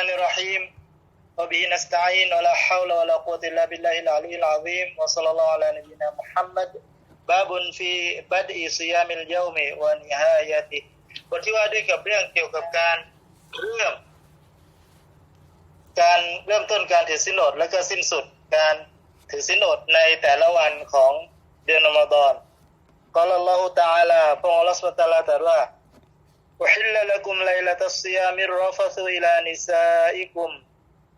الرحمن الرحيم وبه نستعين ولا حول ولا قوة إلا بالله العلي العظيم وصلى الله على نبينا محمد باب في بدء صيام اليوم ونهايته บทที่ว่าด้วยกับเรื่องเกี่ยวกับการเริ่ม การเริ่มต้นการถือสินอดและก็สิ้นสุดการถือสินอดในแต่ละวันของเดือนรอมฎอนกล่าวอัลลอฮฺ تعالى พระองค์อัลลอฮฺสุบตะลาตรัสว่า أحل لكم ليلة الصيام الرفث إلى نسائكم.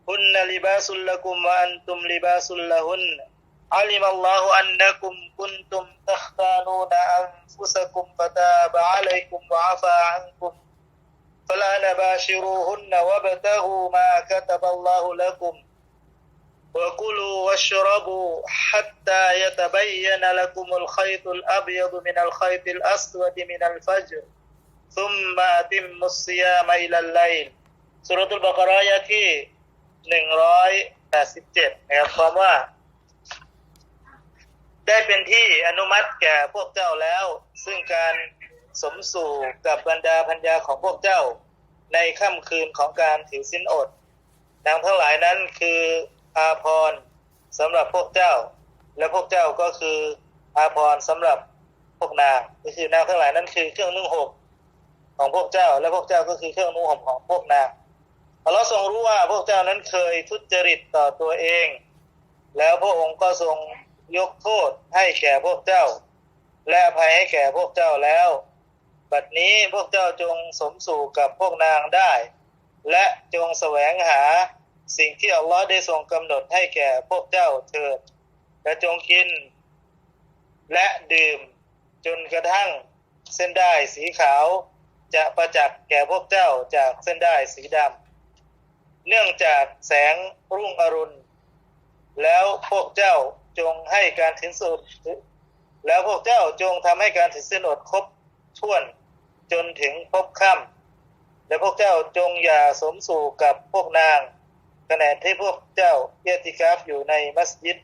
هن لباس لكم وأنتم لباس لهن. علم الله أنكم كنتم تختانون أنفسكم فتاب عليكم وعفى عنكم. فالآن باشروهن وابتغوا ما كتب الله لكم. وكلوا واشربوا حتى يتبين لكم الخيط الأبيض من الخيط الأسود من الفجر. ซุมมาติมมุสยามาอิลัลไลสุรุตุลบากรายะที่หนึ่งร้อยแปดสิบเจ็ดนะครับความว่า ได้เป็นที่อนุมัติแก่พวกเจ้าแล้ว ซึ่งการสมสู่กับบรรดาพัญญาของพวกเจ้า ในค่ำคืนของการถือสินอดนางทั้งหลายนั้นคืออาพรสำหรับพวกเจ้า และพวกเจ้าก็คืออาพรสำหรับพวกนางก็คือนางทั้งหลายนั้นคือเครื่องนุ่งห่ม ของพวกเจ้า และพวกเจ้าก็คือเครื่องนุ่งห่มของพวกนางอัลลอฮ์ทรงรู้ว่าพวกเจ้านั้นเคยทุจริตต่อตัวเอง แล้วพระองค์ก็ทรงยกโทษให้แก่พวกเจ้า และอภัยให้แก่พวกเจ้าแล้ว บัดนี้พวกเจ้าจงสมสู่กับพวกนางได้ และจงแสวงหาสิ่งที่อัลลอฮ์ได้ทรงกำหนดให้แก่พวกเจ้าเถิดและจงกิน และดื่มจนกระทั่งเส้นได้สีขาว จะประจักษ์แก่พวกเจ้าจากเส้นได้สีดำเนื่องจากแสงรุ่งอรุณ แล้วพวกเจ้าจงให้การถึงสุด แล้วพวกเจ้าจงทำให้การถือสินอดครบถ้วนจนถึงพบค่ำและพวกเจ้าจงอย่าสมสู่กับพวกนางขณะที่พวกเจ้าเอติกาฟอยู่ในมัสยิด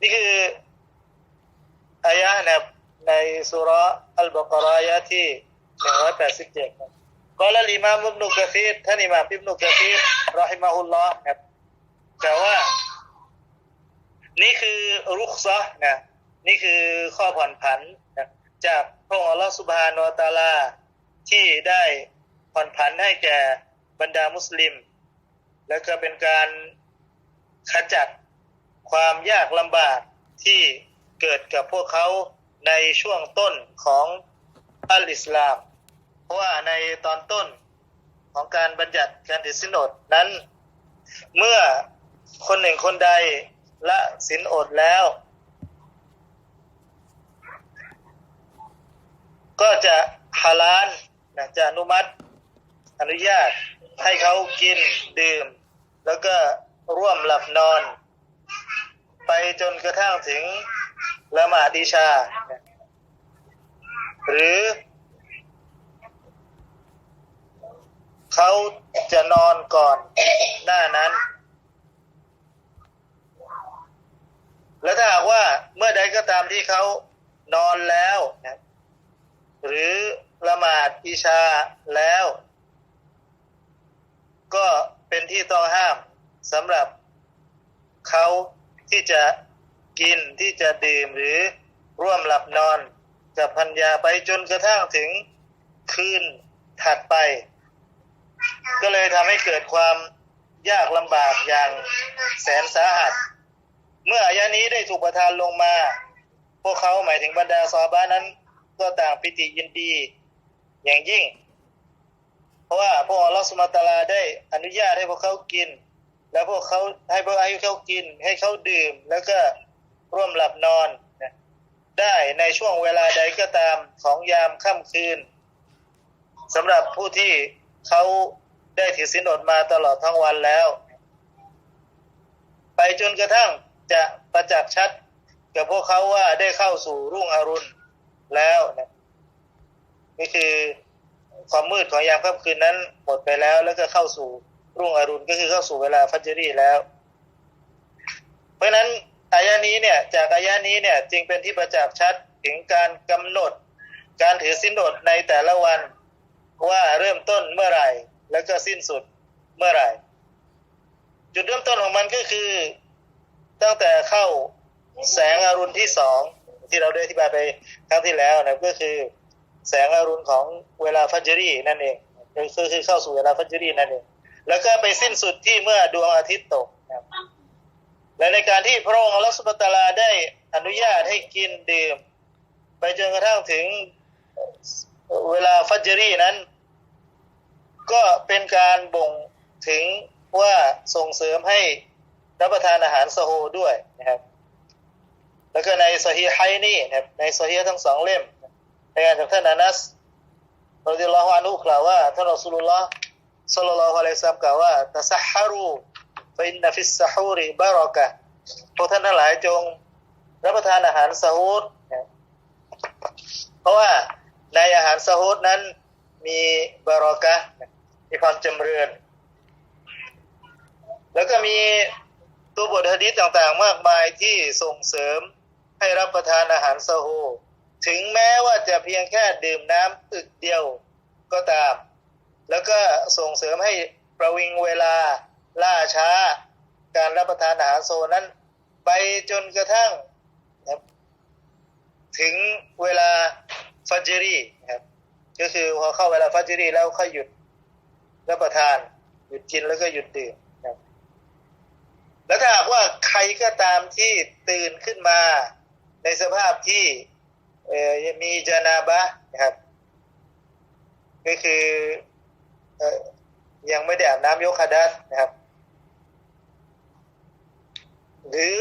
นี่คืออายะนะครับ ในสุราอัลบากรายะห์ที่187ครับกล่าวอิมามอิบนุกะซีรท่านอิมามอิบนุกะซีรเราะฮิมะฮุลลอฮ์ครับกล่ว่า นี่คือรุกซะห์นะนี่คือข้อผ่อนผันนะจากพระองค์อัลลอฮฺสุบฮานอัลตาลา ที่ได้ผ่อนผันให้แก่บรรดามุสลิม แล้วก็เป็นการขจัดความยากลำบากที่เกิดกับพวกเขา ในช่วงต้นของอัลอิสลาม เพราะว่าในตอนต้นของการบัญญัติการถือสินอดนั้น เมื่อคนหนึ่งคนใดละสินอดแล้ว ก็จะฮาลานะจะอนุมัติอนุญาตให้เขากินดื่ม แล้วก็ร่วมหลับนอน ไปจนกระทั่งถึง ละหมาดอิชา หรือ เขาจะนอนก่อนหน้านั้น และถ้าหากว่าเมื่อใดก็ตามที่เขานอนแล้วนะหรือละหมาดอิชาแล้ว ก็เป็นที่ต้องห้ามสำหรับเขาที่จะ กินที่จะดื่มหรือร่วมหลับนอนกับพัญญาไปจนกระทั่งถึงคืนถัดไป ก็เลยทำให้เกิดความยากลำบากอย่างแสนสาหัส เมื่ออายะนี้ได้ถูกประทานลงมา พวกเขาหมายถึงบรรดาซอบ้านั้น ก็ต่างปิติยินดีอย่างยิ่ง เพราะว่าพวกอัลลอฮฺสุมาตาลาได้อนุญาตให้พวกเขากิน แล้วพวกเขาให้พวกให้เขากิน ให้เขาดื่มแล้วก็ ร่วมหลับนอนนะได้ในช่วงเวลาใดก็ตามของยามค่ำคืนสำหรับผู้ที่เขาได้ถือสินอดมาตลอดทั้งวันแล้ว ไปจนกระทั่งจะประจักษ์ชัดกับพวกเขาว่าได้เข้าสู่รุ่งอรุณแล้วนะนี่คือความมืดของยามค่ำคืนนั้นหมดไปแล้ว แล้วก็เข้าสู่รุ่งอรุณก็คือเข้าสู่เวลาฟัจรีแล้ว เพราะฉะนั้น อายะนี้เนี่ยจากอายะนี้เนี่ยจึงเป็นที่ประจักษ์ชัดถึงการกำหนด การถือสินอดในแต่ละวันว่าเริ่มต้นเมื่อไหร่ แล้วก็สิ้นสุดเมื่อไหร่ จุดเริ่มต้นของมันก็คือ ตั้งแต่เข้าแสงอรุณที่สองที่เราได้อธิบายไปครั้งที่แล้วนะก็คือ แสงอรุณของเวลาฟัจรีนั่นเองคือคือเข้าสู่เวลาฟัจรีนั่นเองแล้วก็ไปสิ้นสุดที่เมื่อดวงอาทิตย์ตกนะครับ และในการที่พระองค์อัลลอฮฺสุบตาลาได้อนุญาตให้กินดื่ม ไปจนกระทั่งถึงเวลาฟัจรีนั้น ก็เป็นการบ่งถึงว่าส่งเสริมให้รับประทานอาหารสโฮด้วยนะครับ แล้วก็ในซอฮีไฮนี่นะครับในซอฮีทั้งสองเล่มในการจากท่านอานัสรดิลลอฮุอานุกล่าวว่าท่านรอสูลุลลอฮ์สัลลัลลอฮุอะลัยฮิวะซัลลัมกล่าวว่าตะซัฮฮารู อินนฟิสซะฮูริบารอกะพวกท่านทั้งหลายจงรับประทานอาหารสฮูดเพราะว่าในอาหารสฮูดนั้นมีบารอกะมีความจำเริญ แล้วก็มีตัวบทหะดีษต่างๆ มากมายที่ส่งเสริมให้รับประทานอาหารซาฮูถึงแม้ว่าจะเพียงแค่ดื่มน้ำอึกเดียวก็ตาม แล้วก็ส่งเสริมให้ประวิงเวลา ล่าช้า การรับประทานอาหารโซนั้น ไปจนกระทั่งถึงเวลาฟัจจรีครับ ก็คือพอเข้าเวลาฟัจจรีแล้วค่อยหยุดรับประทาน หยุดกินแล้วก็หยุดดื่มนะครับ แล้วถ้าหากว่าใครก็ตามที่ตื่นขึ้นมาในสภาพที่มีจานาบะนะครับ ก็คืออยังไม่ได้อาบน้ำยกคาดัสนะครับ หรือ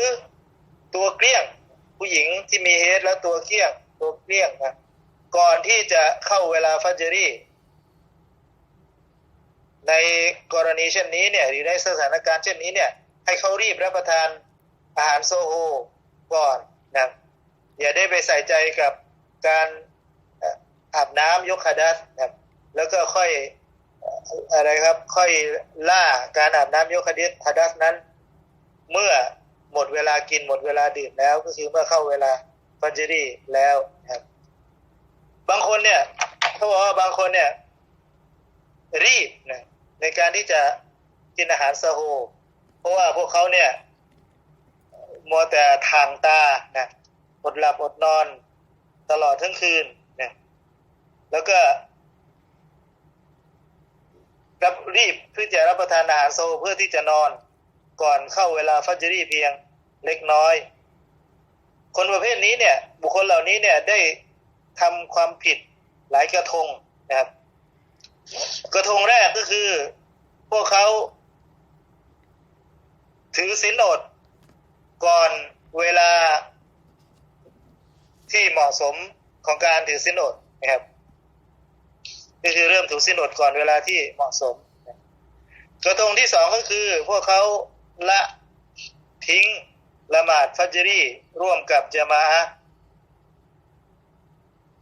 ตัวเกลี้ยง ผู้หญิงที่มีเฮดแล้วตัวเกลี้ยง ตัวเกลี้ยงนะก่อนที่จะเข้าเวลาฟัจจรีในกรณีเช่นนี้เนี่ยหรือในสถานการณ์เช่นนี้เนี่ย ให้เขารีบรับประทานอาหารโซโฮก่อนนะอย่าได้ไปใส่ใจกับการอาบน้ำยกคาดัสนะแล้วก็ค่อยอะไรครับ ค่อยล่าการอาบน้ำยกคาดัสคาดัสนั้น เมื่อ หมดเวลากินหมดเวลาดื่มแล้ว ก็คือเมื่อเข้าเวลาฟัจจรีแล้วนะครับ บางคนเนี่ยเขาบอกว่าบางคนเนี่ย รีบนะในการที่จะกินอาหารซาโฮเพราะว่าพวกเขาเนี่ยมัวแต่ทางตานะอดหลับอดนอน ตลอดทั้งคืนนะแล้วก็รับรีบเพื่อจะรับประทานอาหารโซเพื่อที่จะนอนก่อนเข้าเวลาฟัจจรีเพียง เล็กน้อย คนประเภทนี้เนี่ย บุคคลเหล่านี้เนี่ยได้ทำความผิดหลายกระทงนะครับ กระทงแรกก็คือ พวกเขา ถือศีลอดก่อนเวลาที่เหมาะสมของการถือศีลอดนะครับก็คือเริ่มถือศีลอดก่อนเวลาที่เหมาะสม กระทงที่สองก็คือ พวกเขาละทิ้ง ละหมาดฟัจรีร่วมกับจามาอะ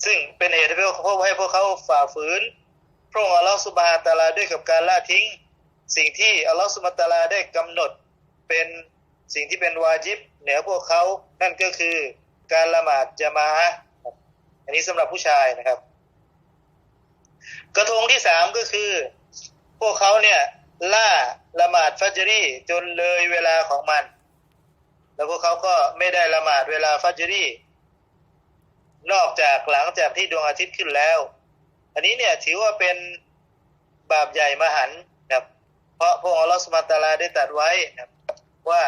ซึ่งเป็นเหตุให้พวกเขาให้พวกเขาฝ่าฝืนพระองค์อัลลอฮฺสุบฮานตะอาลาด้วยกับการละทิ้ง สิ่งที่อัลลอฮฺสุบฮานตะอาลาได้กำหนดเป็นสิ่งที่เป็นวาจิบเหนือพวกเขานั่นก็คือการละหมาดจามาอะห์ครับอันนี้สำหรับผู้ชายนะครับ กระทงที่สามก็คือ พวกเขาเนี่ยล่าละหมาดฟัจจรีจนเลยเวลาของมัน แล้วพวกเขาก็ไม่ได้ละหมาดเวลาฟัจรีนอกจากหลังจากที่ดวงอาทิตย์ขึ้นแล้ว อันนี้เนี่ยถือว่าเป็นบาปใหญ่มหันต์ครับ เพราะพระองค์อัลอสุบฮาตาลาได้ตรัสไว้นะครับว่า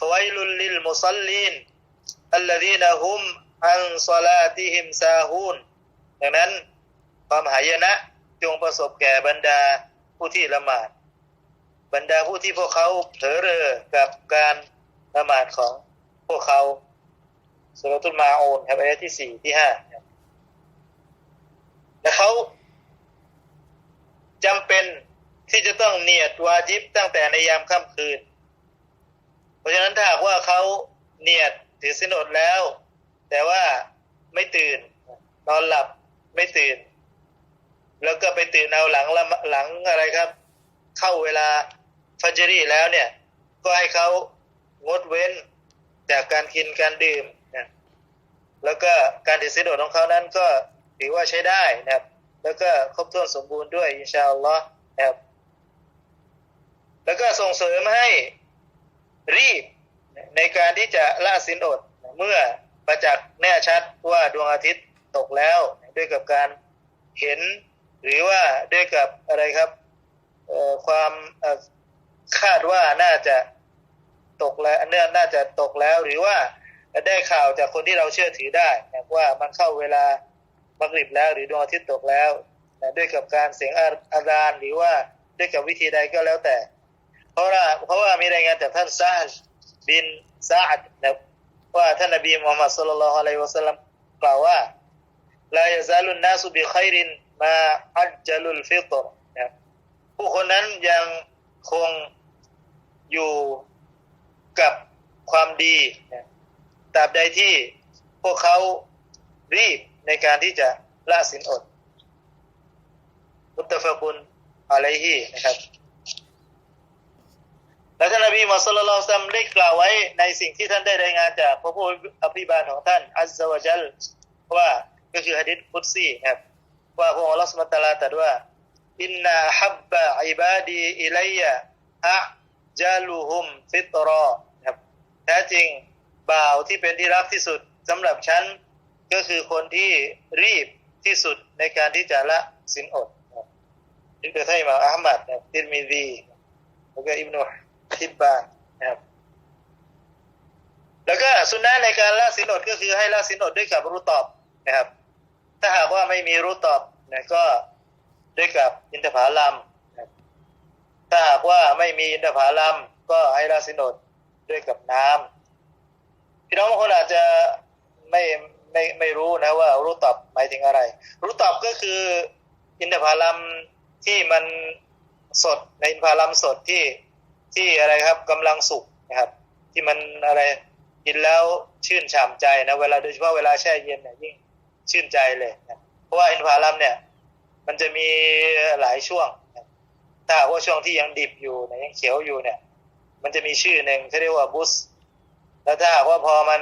ฟวยลุลลิลมุซัลลีนอัลลดีนฮุมอันซอลาติฮิมซาฮูนดังนั้นความหายนะจงประสบแก่บรรดาผู้ที่ละหมาด บรรดาผู้ที่พวกเขาเผลอเรอกับการ ละหมาดของพวกเขาสุรตุลมาโอนครับอายะที่สี่ที่ห้าและเขาจำเป็นที่จะต้องเนียดวาจิบตั้งแต่ในยามค่ำคืน เพราะฉะนั้นถ้าหากว่าเขาเนียดถือสินอดแล้ว แต่ว่าไม่ตื่น นอนหลับไม่ตื่น แล้วก็ไปตื่นเอาหลังหลังอะไรครับ เข้าเวลาฟัจจรีแล้วเนี่ย ก็ให้เขา งดเว้นจากการกินการดื่มนะแล้วก็การถือศีลอดของเขานั้นก็ถือว่าใช้ได้นะครับ แล้วก็ครบถ้วนสมบูรณ์ด้วยอินชาอัลลอฮ์นะครับ แล้วก็ส่งเสริมให้รีบในการที่จะละสินอดเมื่อประจักษ์แน่ชัดว่าดวงอาทิตย์ตกแล้วด้วยกับการเห็น หรือว่าด้วยกับอะไรครับเอ่อความคาดว่าน่าจะ ตกแล้วเนื่อน่าจะตกแล้วหรือว่าได้ข่าวจากคนที่เราเชื่อถือได้นะว่ามันเข้าเวลาบังริบแล้ว หรือดวงอาทิตย์ตกแล้วนะด้วยกับการเสียงอาอาดานหรือว่าด้วยกับวิธีใดก็แล้วแต่ เพราะว่าเพราะว่ามีรายงานจากท่านซาดบินซาดนะว่าท่านนบีมุฮัมมัดสุลลัลลอฮุอะลัยฮิวะสัลลัมกล่าวว่าลายซาลุนนาสุบิขัยรินมาอัจจลุลฟิตรนะผู้คนนั้นยังคงอยู่ กับความดีตราบใดที่พวกเขารีบในการที่จะละสินอด มุตตะฟะกุนอะลัยฮีนะครับแล้วท่านนบีมุฮัมมัดศ็อลลัลลอฮุอะลัยฮิวะซัมได้กล่าวไว้ในสิ่งที่ท่านได้รายงานจากพระผู้อภิบาลของท่าน อัลซะวะจัลว่าก็คือหะดีษกุดซีครับว่าพระองค์อัลลอฮฺสุบตาลาตรัสว่าอินนาฮับบะอิบาดีอิลัยยะอะ จาลุฮุมฟิตรอครับแท้จริงบ่าวที่เป็นที่รักที่สุดสำหรับฉันก็คือคนที่รีบที่สุดในการที่จะละสินอดครับนี่คือท่านอิหม่ามอัลมัดนะติรมิซีแล้วก็อิบนุฮิบบานนะครับแล้วก็สุนนะในการละสินอดก็คือให้ละสินอดด้วยกับรู้ตอบนะครับ ถ้าหากว่าไม่มีรู้ตอบนะก็ด้วยกับอินทผลัมนะครับ ถ้าหากว่าไม่มีอินทผลัมก็ให้ละสินดด้วยกับน้ำพี่น้องบางคนอาจจะไม่ไม่ไม่รู้นะว่ารูตอบหมายถึงอะไร รูตอบก็คืออินทผลัมที่มันสดในอินทผลัมสดที่ที่อะไรครับกำลังสุกนะครับ ที่มันอะไรกินแล้วชื่นฉ่ำใจนะเวลาโดยเฉพาะเวลาแช่เย็นเนี่ยยิ่งชื่นใจเลยนะเพราะว่าอินทผลัมเนี่ย มันจะมีหลายช่วง ถ้าว่าช่วงที่ยังดิบอยู่เนี่ยยังเขียวอยู่เนี่ย มันจะมีชื่อหนึ่งที่เรียกว่าบุสแล้วถ้าหากว่าพอมัน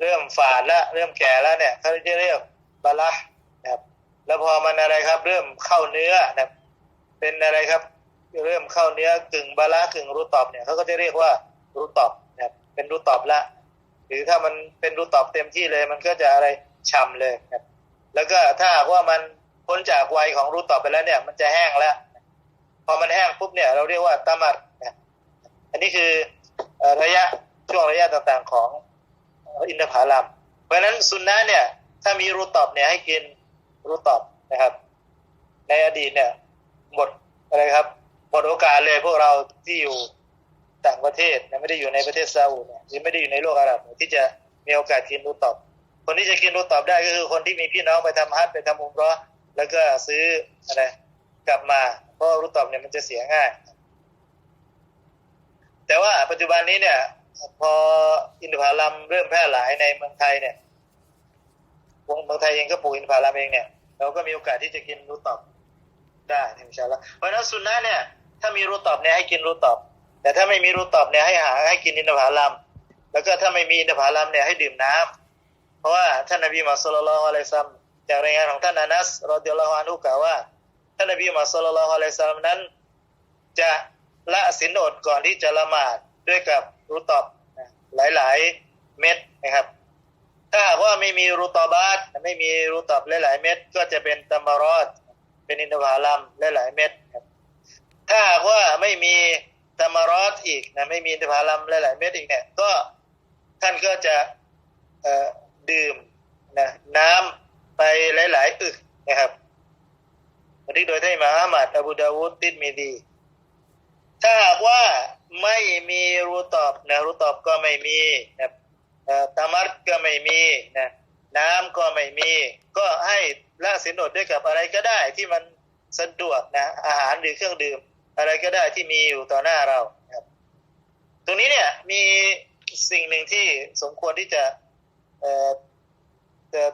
เริ่มฝาดแล้วเริ่มแก่แล้วเนี่ยเขาจะเรียกบาละนะครับ แล้วพอมันอะไรครับ เริ่มเข้าเนื้อนะเป็นอะไรครับ เริ่มเข้าเนื้อกึ่งบาละกึ่งรูตอบเนี่ยเขาก็จะเรียกว่ารูตอบนะครับเป็นรูตอบละหรือถ้ามันเป็นรูตอบเต็มที่เลย มันก็จะอะไรฉ่ำเลยครับ แล้วก็ถ้าหากว่ามันพ้นจากวัยของรูตอบไปแล้วเนี่ย มันจะแห้งแล้ว พอมันแห้งปุ๊บเนี่ยเราเรียกว่าตามัดนะอันนี้คือระยะช่วงระยะต่างๆของอินทผลัม เพราะฉะนั้นซุนนะเนี่ยถ้ามีรูตอบเนี่ยให้กินรูตอบนะครับ ในอดีตเนี่ยหมดอะไรครับหมดโอกาสเลยพวกเราที่อยู่ต่างประเทศนะไม่ได้อยู่ในประเทศซาอุเนี่ยหรือไม่ได้อยู่ในโลกอาหรับที่จะมีโอกาสกินรูตอบ คนที่จะกินรูตอบได้ก็คือคนที่มีพี่น้องไปทำฮัจญ์ไปทำอุมราะห์แล้วก็ซื้ออะไรกลับมา เพราะรูตอบเนี่ยมันจะเสียง่าย แต่ว่าปัจจุบันนี้เนี่ย พออินทผลัมเริ่มแพร่หลายในเมืองไทยเนี่ยวงเมืองไทยเองก็ปลูกอินทผลัมเองเนี่ยเราก็มีโอกาสที่จะกินรูตอบได้อินชาลลอฮ์เพราะฉะนั้นสุนนะเนี่ยถ้ามีรูตอบเนี่ยให้กินรูตอบแต่ถ้าไม่มีรูตอบเนี่ยให้หาให้กินอินทผลัมแล้วก็ถ้าไม่มีอินทผลัมเนี่ยให้ดื่มน้ำเพราะว่าท่านนบีมุฮัมมัดศ็อลลัลลอฮุอะลัยซัมจากรายงานของท่านอานัสรอฎิยัลลอฮุอันฮุกล่าวว่า ท่านนบีมุฮัมมัดศ็อลลัลฮุอะลัยซัลลัมนั้น จะละสินอดก่อนที่จะละหมาดด้วยกับรูตอบหลาย ๆ เม็ดนะครับ ถ้าหากว่าไม่มีรูตอบาตไม่มีรูตอบหลาย ๆ เม็ดก็จะเป็นตัมมารอด เป็นอินทผลัมหลาย ๆ เม็ดครับถ้าหากว่าไม่มีตัมมารอดอีกนะไม่มีอินทผลัมหลาย ๆ เม็ดอีกเนี่ยก็ท่านก็จะดื่มนะน้ำไปหลาย ๆ อึกนะครับ บันทึกโดยท่านอิหม่ามอามัดอบูดาวูดติดมีดี ถ้าหากว่าไม่มีรูตอบนะรูตอบก็ไม่มีนะตามัดก็ไม่มีนะน้ำก็ไม่มี ก็ให้ละสินอดด้วยกับอะไรก็ได้ที่มันสะดวกนะอาหารหรือเครื่องดื่ม อะไรก็ได้ที่มีอยู่ต่อหน้าเรานะครับ ตรงนี้เนี่ยมีสิ่งหนึ่งที่สมควรที่จะ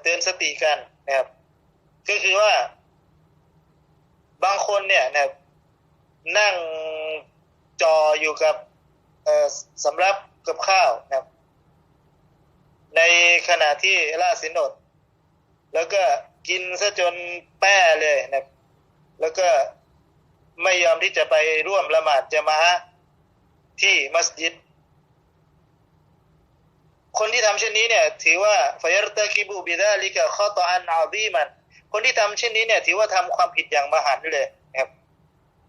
เตือนสติกันนะครับ ก็คือว่า บางคนเนี่ยนะนั่งจออยู่กับเอ่อสำรับกับข้าวนะครับ ในขณะที่ล่าสินอดแล้วก็กินซะจนแป้เลยนะครับ แล้วก็ไม่ยอมที่จะไปร่วมละหมาดจะมาฮ์ที่มัสยิด คนที่ทำเช่นนี้เนี่ย ถือว่าฟยรตะกิบูบิดาลิกะข้อตออันอาดีมัน คนที่ทำเช่นนี้เนี่ย ถือว่าทำความผิดอย่างมหันต์เลยครับ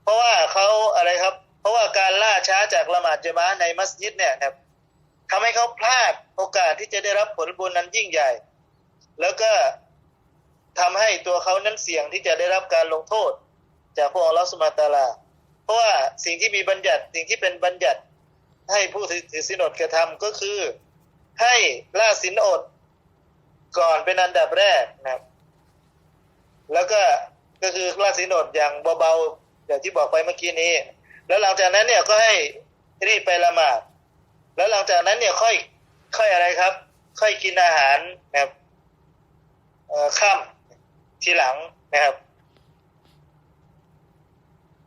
เพราะว่าเขาอะไรครับ เพราะว่าการล่าช้าจากละหมาดจะมาอะในมัสยิดเนี่ยครับทำให้เขาพลาดโอกาสที่จะได้รับผลบุญนั้นยิ่งใหญ่ แล้วก็ทำให้ตัวเขานั้นเสี่ยงที่จะได้รับการลงโทษ จากพระองค์อัลลอฮฺสุบฮาตาลา เพราะว่าสิ่งที่มีบัญญัติสิ่งที่เป็นบัญญัติให้ผู้ถือถือศีลอดกระทำก็คือ ให้ล่าศีลอดก่อนเป็นอันดับแรกนะครับ แล้วก็ก็คือล่าศีลอดอย่างเบาๆอย่างที่บอกไปเมื่อกี้นี้ แล้วหลังจากนั้นเนี่ยก็ให้รีบไปละหมาดแล้วหลังจากนั้นเนี่ยค่อยค่อยอะไรครับ ค่อยกินอาหารนะครับเอ่อค่ำทีหลังนะครับ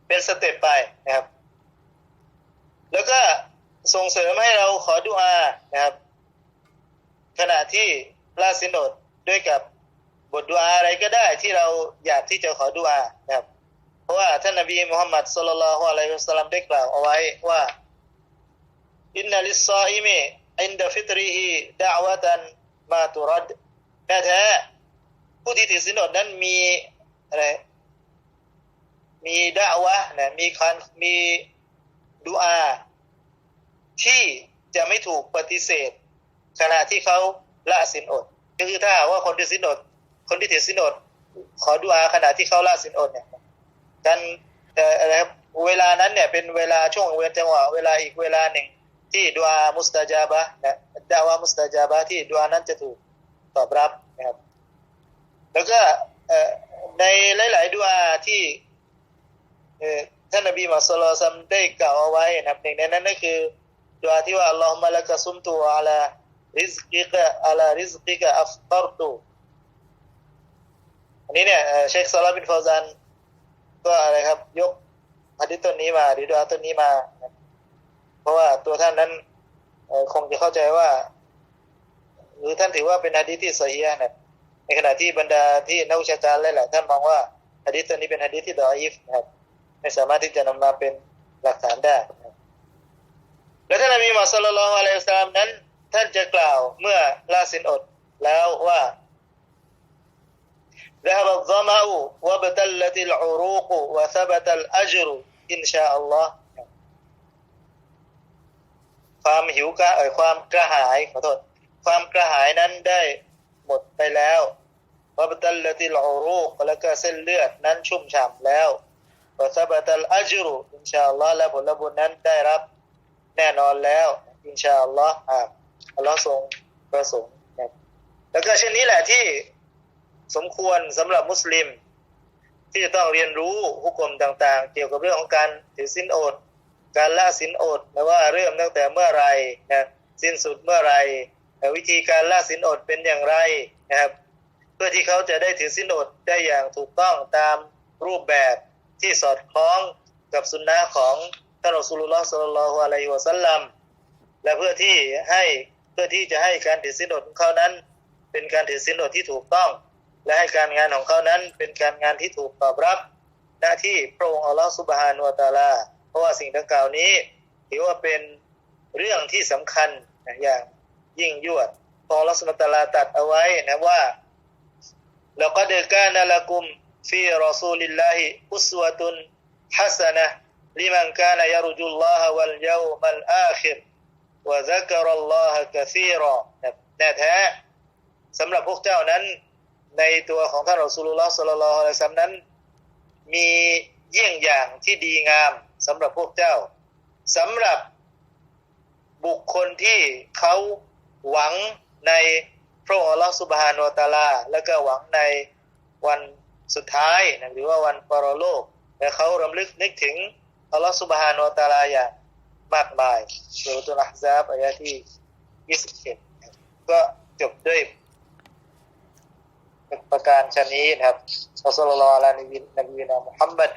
เป็นสเต็ปไปนะครับ แล้วก็ส่งเสริมให้เราขอดุอานะครับ ขณะที่ละสินอดด้วยกับ บทดุอาอะไรก็ได้ที่เราอยากที่จะขอดุอานะครับ เพราะว่าท่านนบีมุฮัมมัดสุลลัลฮุอะลัยฮิวะสัลลัมได้กล่าวเอาไว้ว่าอินนัลิสซาอิมิอินดะฟิตริฮิดะอวะตันมาตุรัดแท้แท้ผู้ที่ถือศีลอดนั้นมีอะไรมีดะวะนะมีคันมีดุอาที่จะไม่ถูกปฏิเสธขณะที่เขาละสินอดก็คือถ้าว่าคนถือสินอด คนที่ถือสินอด ขอดุอาขณะที่เขาละสินอดเนี่ยกันแต่อะไรครับเวลานั้นเนี่ยเป็นเวลาช่วงเวลาจังหวะเวลาอีกเวลาหนึ่ง ที่ดุอามุสตาจาบะนะดาวามุสตาจาบะที่ดุอานั้นจะถูกตอบรับนะครับ แล้วก็เอ่อในหลาย ๆดุอาที่ท่านนบีมุฮัมมัดศ็อลลัลลอฮุอะลัยฮิวะซัลลัมได้กล่าวเอาไว้นะครับหนึ่งในนั้นก็คือดุอาที่ว่าอัลลอฮุมะลักะซุมตุอะลาริซกิกะอะลาริซกิกะอัฟตารตุ อันนี้เนี่ยเชคซอลาบินฟาวซานก็อะไรครับ ยกหะดีษต้นนี้มาหรือดุอาต้นนี้มา เพราะว่าตัวท่านนั้นคงจะเข้าใจว่า หรือท่านถือว่าเป็นหะดีษที่ซอฮีฮ์นะในขณะที่บรรดาที่นักวิชาการหลายๆท่านมองว่าหะดีษต้นนี้เป็นหะดีษที่ดออีฟนะครับไม่สามารถที่จะนำมาเป็นหลักฐานได้และท่านนบีมุฮัมมัดศ็อลลัลลอฮุอะลัยฮิวะซัลลัมนั้น ท่านจะกล่าวเมื่อลาสินอดแล้วว่า ذهب الظمأ وابتلت العروق وثبت الأجر إن شاء الله ความหิวกระเอ่ยความกระหายขอโทษ ความกระหายนั้นได้หมดไปแล้ววับตัลลติลอูรูกแล้วก็เส้นเลือดนั้นชุ่มฉ่ำแล้ววะซาบะตัลอัจรุอินชาอัลลอฮ์และผลบุญนั้นได้รับแน่นอนแล้ว อินชาอัลลอฮ์อ่าอัลลอฮ์ทรงประสงค์นะครับแล้วก็เช่นนี้แหละที่ สมควรสำหรับมุสลิม ที่จะต้องเรียนรู้หุกกลมต่างๆ เกี่ยวกับเรื่องของการถือสินอด การละสินอดนะว่าเริ่มตั้งแต่เมื่อไรนะสิ้นสุดเมื่อไรนะวิธีการละสินอดเป็นอย่างไรนะครับ เพื่อที่เขาจะได้ถือสินอดได้อย่างถูกต้องตามรูปแบบที่สอดคล้องกับสุนนะของท่านอัสลุลลอฮ์สัลลัลลอฮุอะลัยฮิวะสัลลัมและเพื่อที่ให้เพื่อที่จะให้การถือสินอดของเขานั้น เป็นการถือสินอดที่ถูกต้อง และให้การงานของเขานั้นเป็นการงานที่ถูกตอบรับหน้าที่พระองค์อัลลอฮฺสุบฮานุอัตาลา เพราะว่าสิ่งดังกล่าวนี้ ถือว่าเป็นเรื่องที่สำคัญอย่างยิ่งยวดพออัลลอฮฺสุบฮานุอัตาลาตัดเอาไว้นะว่าเราก็เดกานะละกุมฟีรอซูลิลลาฮิอุสวะตุนฮัสนะลิมันกานยารุจุลลอฮะวัลยาวมัลอาคิรวะซักรัลลอฮะกะซีรอแน่แท้สำหรับพวกเจ้านั้น ในตัวของท่านรอสูลุลลอฮ์สัลลัลลอฮุอะลัยซัลลัมนั้น มีเยี่ยงอย่างที่ดีงามสำหรับพวกเจ้าสำหรับบุคคลที่เขาหวังในพระองค์อัลลอฮฺสุบฮานุตาลา แล้วก็หวังในวันสุดท้ายนะหรือว่าวันปรโลกและเขารำลึกนึกถึงอัลลอฮฺสุบฮานุตาลาอย่างมากมายสุรตุลอาฮซาบอายะที่ 21 ก็จบด้วย ประการชนี้นะครับอัสลลอฮุอะลานบีนบีนามุฮัมมัด